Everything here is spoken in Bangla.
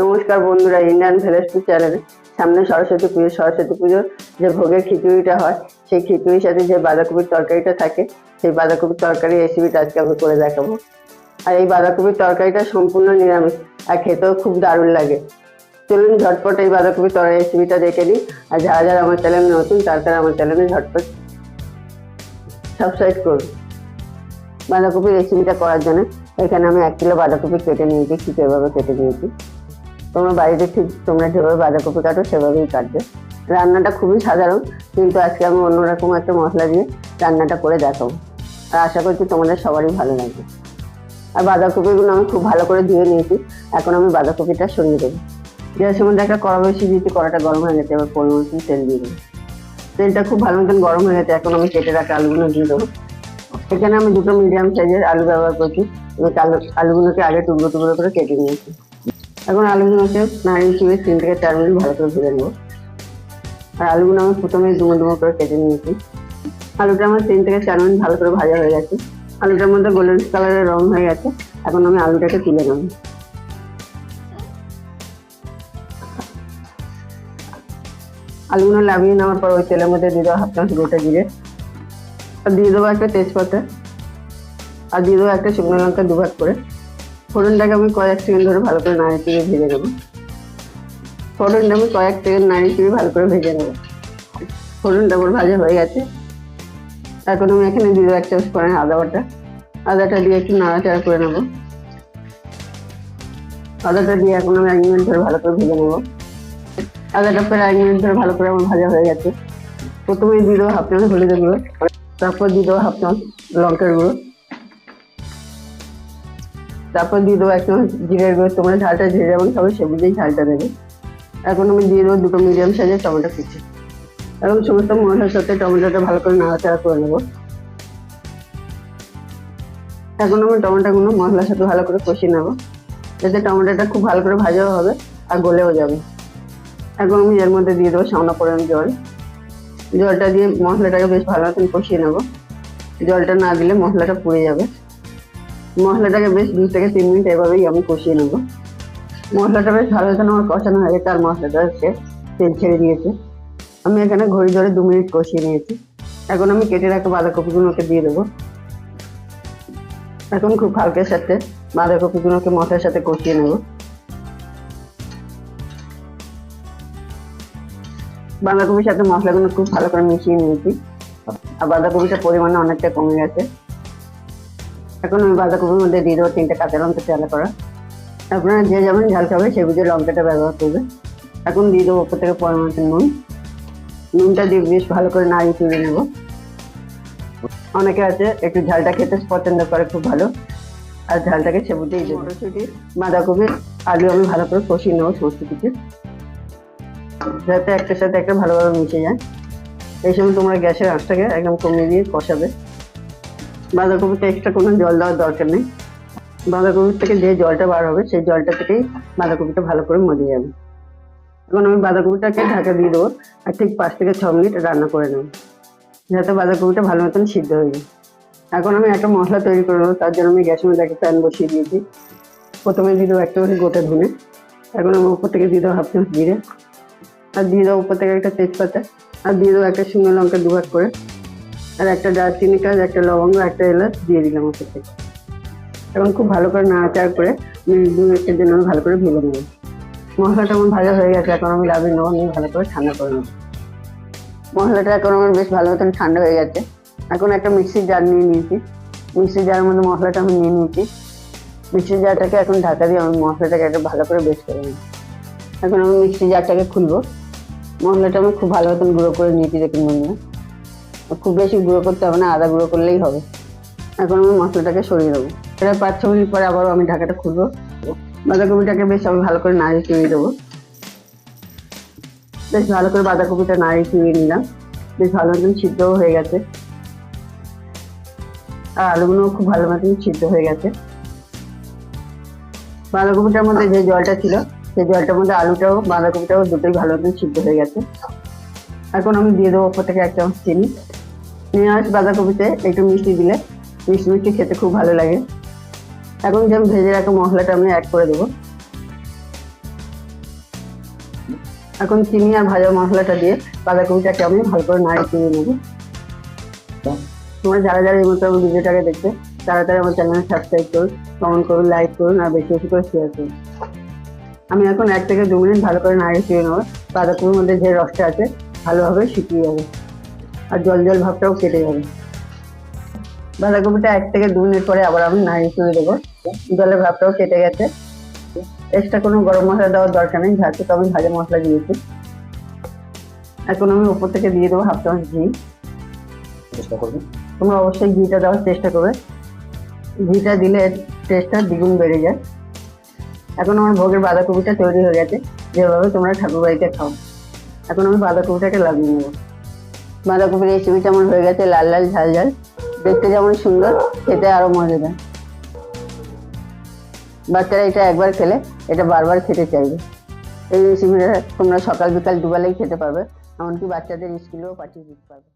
নমস্কার বন্ধুরা, ইন্ডিয়ান ভেলেস্টু চ্যানেলে সামনে সরস্বতী পুজো, সরস্বতী পুজোর যে ভোগের খিচুড়িটা হয়, সেই খিচুড়ির সাথে যে বাঁধাকপির তরকারিটা থাকে, সেই বাঁধাকপির তরকারি রেসিপিটা আজকে আমি করে দেখাবো। আর এই বাঁধাকপির তরকারিটা সম্পূর্ণ নিরামিষ আর খেতেও খুব দারুণ লাগে। চলুন ঝটপট এই বাঁধাকপির তরকারি রেসিপিটা দেখে নিই। আর যারা যারা আমার চ্যানেল নতুন, তার তারা আমার চ্যানেলে ঝটপট সাবস্ক্রাইব করুন। বাঁধাকপির রেসিপিটা করার জন্য এখানে আমি এক কিলো বাঁধাকপি কেটে নিয়েছি এভাবে কেটে নিয়েছি। তোমরা বাড়িতে ঠিক তোমরা যেভাবে বাঁধাকপি কাটো, সেভাবেই কাটবে। রান্নাটা খুবই সাধারণ, কিন্তু আজকে আমি অন্যরকম একটা মশলা দিয়ে রান্নাটা করে দেখাবো। আর আশা করছি তোমাদের সবারই ভালো লাগবে। আর বাঁধাকপিগুলো আমি খুব ভালো করে ধুয়ে নিয়েছি, এখন আমি বাঁধাকপিটা সরিয়ে দেবো। গ্যাসের মধ্যে একটা কড়া বেশি দিয়েছি, কড়াটা গরম হয়ে গেছে, এবার পরিমাণ তেল দিয়ে দেবো। তেলটা খুব ভালো মতন গরম হয়ে গেছে, এখন আমি কেটে রাখা আলুগুলো দিয়ে দেবো। এখানে আমি দুটো মিডিয়াম সাইজের আলু ব্যবহার করছি আলু আলুগুলোকে আগে টুকরো টুকরো করে কেটে নিয়েছি। এখন আলুগুলোকে নাড়িয়ে চিবিয়ে তিন থেকে চার মিনিট ভালো করে ভেজে নেব। আর আলুগুলো আমি প্রথমে ডুমো ডুমো করে কেটে নিয়েছি। আলুটা আমার তিন থেকে চার মিনিট ভালো করে ভাজা হয়ে গেছে। আলুটার মধ্যে গোল্ডেন কালারের রং হয়ে গেছে। এখন আমি আলুটাকে তুলে নেব। আলুগুলো লাগিয়ে নেওয়ার পর ওই তেলের মধ্যে দিয়ে দেবো হাফ চামচ গোটা জিরে। আর দিয়ে দেবো একটা তেজপাতা। আর দিয়ে দেবো একটা শুকনো লঙ্কা দুভাগ করে। ফোড়নটাকে আমি কয়েক সেকেন্ড ধরে ভালো করে নাড়ি চিড়ে ভেজে নেব। ফোড়নটা আমি কয়েক সেকেন্ড নাড়ি চিড়ে ভালো করে ভেজে নেব। ফোড়নটা আমার ভাজা হয়ে গেছে। এখন আমি এখানে দিয়ে দেবো এক চামচ করে আদা বাটা। আদাটা দিয়ে একটু নাড়াচাড়া করে নেব। আদাটা দিয়ে এখন আমি এক মিনিট ধরে ভালো করে ভেজে নেব। আদাটা প্রায় এক মিনিট ধরে ভালো করে আমার ভাজা হয়ে গেছে। প্রথমে দিয়ে দেবো হাফ চামচ হলুদের গুঁড়ো, তারপর দিয়ে দেবো হাফ চামচ লঙ্কার গুঁড়ো। তারপর দিয়ে দেবো এক চামচ জিরের গুঁড়ো তোমরা ঝালটা ঝেড়ে যেমন খাবে সে বুঝেই ঝালটা দেবে। এখন আমি দিয়ে দেবো দুটো মিডিয়াম সাইজের টমেটো কুচি। এখন সমস্ত মশলার সাথে টমেটোটা ভালো করে নাড়াচাড়া করে নেব। এখন আমি টমেটোগুলো মশলার সাথে ভালো করে কষিয়ে নেব। যাতে টমেটোটা খুব ভালো করে ভাজাও হবে আর গলেও যাবে। এখন আমি এর মধ্যে দিয়ে দেবো সামনা পরিমাণ জল। জলটা দিয়ে মশলাটাকে বেশ ভালো মতন কষিয়ে নেব। জলটা না দিলে মশলাটা পুড়ে যাবে। মশলাটাকে বেশ দু থেকে তিন মিনিট এভাবেই আমি কষিয়ে নেব। মশলাটা বেশ ভালো মতন আমার কষানো হয়ে গেছে আর মশলাটা মশলাটাকে তেল ছেড়ে দিয়েছে। আমি এখানে ঘড়ি ধরে দু মিনিট কষিয়ে নিয়েছি। এখন আমি কেটে রাখা বাঁধাকপিগুলোকে দিয়ে দেবো। এখন খুব হালকের সাথে বাঁধাকপিগুলোকে মশলার সাথে কষিয়ে নেব। বাঁধাকপির সাথে মশলাগুলো খুব ভালো করে মিশিয়ে নিয়েছি। আর বাঁধাকপিটার পরিমাণে অনেকটা কমে গেছে। এখন আমি বাঁধাকপির মধ্যে দিয়ে দেবো তিনটে কাঁচা লঙ্কা চালা করা। আপনারা যে যেমন ঝাল খাবে সে বুঝে লঙ্কাটা ব্যবহার করবে। এখন দিয়ে দেবো ওপর থেকে পরিমাণ নুন। নুনটা দিয়ে বেশ ভালো করে নাড়িয়ে তুলে নেব। অনেকে আছে একটু ঝালটা খেতে পছন্দ করে খুব ভালো। আর ঝালটাকে সেবুতেই দেবো। মটরশুঁটি। বাঁধাকপি আলু আমি ভালো করে কষিয়ে নেব সমস্ত কিছু। যাতে একটার সাথে একটা ভালোভাবে মিশে যায়। এই সময় তোমরা গ্যাসের আঁচটাকে একদম কমিয়ে দিয়ে কষাবে। বাঁধাকপিতে এক্সট্রা কোনো জল দেওয়ার দরকার নেই। বাঁধাকপির থেকে যে জলটা বার হবে, সেই জলটা থেকেই বাঁধাকপিটা ভালো করে মজে যাবে। এখন আমি বাঁধাকপিটাকে ঢাকা দিয়ে দেবো আর ঠিক পাঁচ থেকে ছ মিনিট রান্না করে নেব। যাতে বাঁধাকপিটা ভালো মতন সিদ্ধ হয়ে যায়। এখন আমি একটা মশলা তৈরি করে নেব, তার জন্য আমি গ্যাসের মধ্যে একটা প্যান বসিয়ে দিয়েছি। প্রথমে দিয়ে দেবো একটা করে গোটা ধুনে। এখন আমি উপর থেকে দিয়ে দেবো হাফ চামচ জিরে। আর দিয়ে দেবো উপর থেকে একটা তেজপাতা। আর দিয়ে দেবো একটা শুকনো লঙ্কা দুভাগ করে। আর একটা দারচিনি কাজ, একটা লবঙ্গ, একটা এলাচ দিয়ে দিলাম থেকে। এখন খুব ভালো করে নাড়াচাড়া করে দু মিনিটের জন্য আমি ভালো করে ভেজে নেব। মশলাটা আমার ভাজা হয়ে গেছে, এখন আমি লাভিয়ে নেব নিয়ে ভালো করে ঠান্ডা করে নেব। মশলাটা এখন আমার বেশ ভালো মতন ঠান্ডা হয়ে গেছে। এখন একটা মিক্সির জার নিয়ে নিয়েছি। মিক্সির জারের মধ্যে মশলাটা আমি নিয়ে নিয়েছি। মিক্সির জারটাকে এখন ঢাকা দিয়ে আমি মশলাটাকে একটা ভালো করে বেশ করে নিই এখন আমি মিক্সির জারটাকে খুলবো। মশলাটা আমি খুব ভালো মতন গুঁড়ো করে নিয়েছি দেখুন বন্ধুরা। খুব বেশি গুঁড়ো করতে হবে না, আদা গুঁড়ো করলেই হবে। এখন আমি মশলাটাকে সরিয়ে দেবো। এটা পাঁচ ছ মিনিট পরে আবারও আমি ঢাকাটা খুলবো। বাঁধাকপিটাকে বেশ আমি ভালো করে নাড়িয়ে চুড়িয়ে দেবো। বেশ ভালো করে বাঁধাকপিটা নাড়িয়ে চুড়িয়ে নিলাম। বেশ ভালো মতন সিদ্ধও হয়ে গেছে। আর আলুগুলোও খুব ভালো মতন সিদ্ধ হয়ে গেছে। বাঁধাকপিটার মধ্যে যে জলটা ছিল, সেই জলটার মধ্যে আলুটাও, বাঁধাকপিটাও দুটোই ভালো মতন সিদ্ধ হয়ে গেছে। এখন আমি দিয়ে দেবো ওপর থেকে এক চামচ চিনি নিরামিষ বাঁধাকপিতে, একটু মিষ্টি দিলে। মিষ্টি মিষ্টি খেতে খুব ভালো লাগে। এখন যে আমি ভেজে রাখা মশলাটা আমি অ্যাড করে দেবো। এখন চিনি আর ভাজা মশলাটা দিয়ে বাঁধাকপিটাকে আমি ভালো করে নাড়ি চিনি নেব। তোমরা যারা যারা এই মতো আমার ভিডিওটাকে দেখছ তারা তারা আমার চ্যানেল সাবস্ক্রাইব করুন কমেন্ট করুন লাইক করুন আর বেশি বেশি করে শেয়ার করুন আমি এখন এক থেকে দু মিনিট ভালো করে নাড়িয়ে চুয়ে নেব। বাঁধাকপির মধ্যে যে রসটা আছে ভালোভাবে শুকিয়ে যাবে। আর জল জল ভাবটাও কেটে যাবে। বাঁধাকপিটা এক থেকে দু মিনিট পরে আবার আমি নাড়িয়ে চুয়ে দেবো। জলের ভাবটাও কেটে গেছে। এক্সট্রা কোনো গরম মশলা দেওয়ার দরকার নেই যেহেতু তো আমি ভাজা মশলা দিয়েছি। এখন আমি উপর থেকে দিয়ে দেবো হাফ চামচ ঘি। চেষ্টা করবেন তোমরা অবশ্যই ঘিটা দেওয়ার চেষ্টা করবে। ঘিটা দিলে টেস্টটা দ্বিগুণ বেড়ে যায়। এখন আমার ভোগের বাঁধাকপিটা তৈরি হয়ে গেছে। যেভাবে তোমরা ঠাকুর বাড়িতে খাও। এখন আমি বাঁধাকপিটাকে লাগিয়ে নেব। বাঁধাকপির রেসিপিটা আমার হয়ে গেছে, লাল লাল, ঝাল ঝাল। দেখতে যেমন সুন্দর, খেতে আরও মজাদার। বাচ্চারা এটা একবার খেলে, এটা বারবার খেতে চাইবে। এই রেসিপিটা তোমরা সকাল বিকাল দুবেলাই খেতে পারবে, এমনকি বাচ্চাদের স্কুলেও পাঠিয়ে দিতে পারবে।